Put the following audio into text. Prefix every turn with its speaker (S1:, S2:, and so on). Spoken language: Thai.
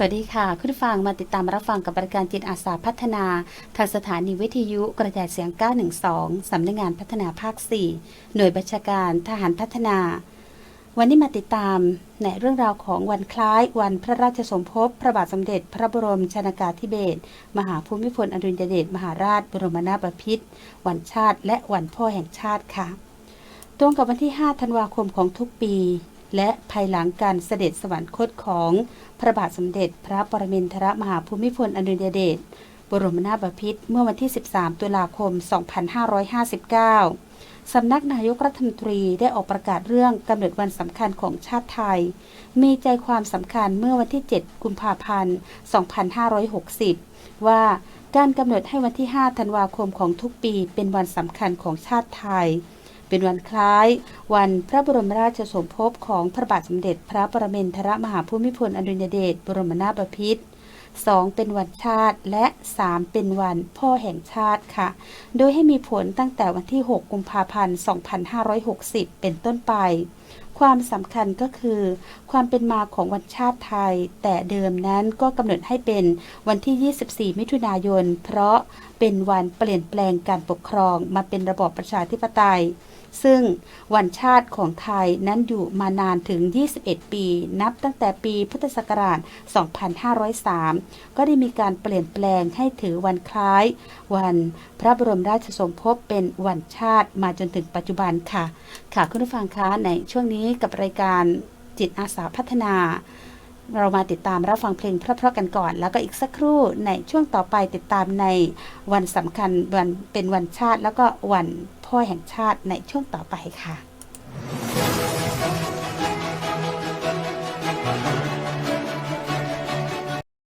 S1: สวัสดีค่ะ คุณผู้ฟังมาติดตามรับฟังกับรายการจิตอาสาพัฒนา ทางสถานีวิทยุกระจายเสียง 912 สำนักงานพัฒนาภาค 4 หน่วยบัญชาการทหารพัฒนา วันนี้มาติดตามในเรื่องราวของวันคล้ายวันพระราชสมภพ พระบาทสมเด็จ พระบรมชนากาธิเบศรมหาภูมิพลอดุลยเดชมหาราช บรมนาถบพิตรวันชาติ และวันพ่อแห่งชาติค่ะตรงกับวันที่ 5 ธันวาคมของทุกปี และภายหลังการเสด็จสวรรคตของพระบาทสมเด็จ พระปรมินทรมหาภูมิพลอดุลยเดชบรมนาถบพิตรเมื่อวันที่ 13 ตุลาคม 2559 สำนักนายกรัฐมนตรีได้ออกประกาศเรื่องกำหนดวันสำคัญของชาติไทย มีใจความสำคัญเมื่อวันที่ 7 กุมภาพันธ์ 2560 ว่าการกำหนดให้วันที่ 5 ธันวาคมของทุกปีเป็นวันสำคัญของชาติไทย เป็นวันคล้าย วันพระบรมราชสมภพของพระบาทสมเด็จ พระปรมินทรมหาภูมิพลอดุลยเดชบรมนาถบพิตร 2 เป็นวันชาติและ 3 เป็นวันพ่อแห่งชาติค่ะ โดยให้มีผลตั้งแต่วันที่ 6 กุมภาพันธ์ 2560 เป็นต้นไป ความสำคัญก็คือ ความเป็นมาของวันชาติไทย แต่เดิมนั้นก็กำหนดให้เป็นวันที่ 24 มิถุนายน เพราะเป็นวันเปลี่ยนแปลงการปกครองมาเป็นระบอบประชาธิปไตย ซึ่งวันชาติของไทยนั้นอยู่มานานถึง 21 ปี นับตั้งแต่ปีพุทธศักราช 2503 ก็ได้มีการเปลี่ยนแปลงให้ถือวันคล้าย วันพระบรมราชสมภพเป็นวันชาติมาจนถึงปัจจุบันค่ะ ค่ะคุณผู้ฟังคะในช่วงนี้กับรายการจิตอาสาพัฒนา เรามาติดตามรับฟังเพลงเพราะๆกันก่อน แล้วก็อีกสักครู่ในช่วงต่อไปติดตามในวันสำคัญวันเป็นวันชาติ แล้วก็วันพ่อแห่งชาติในช่วงต่อไปค่ะ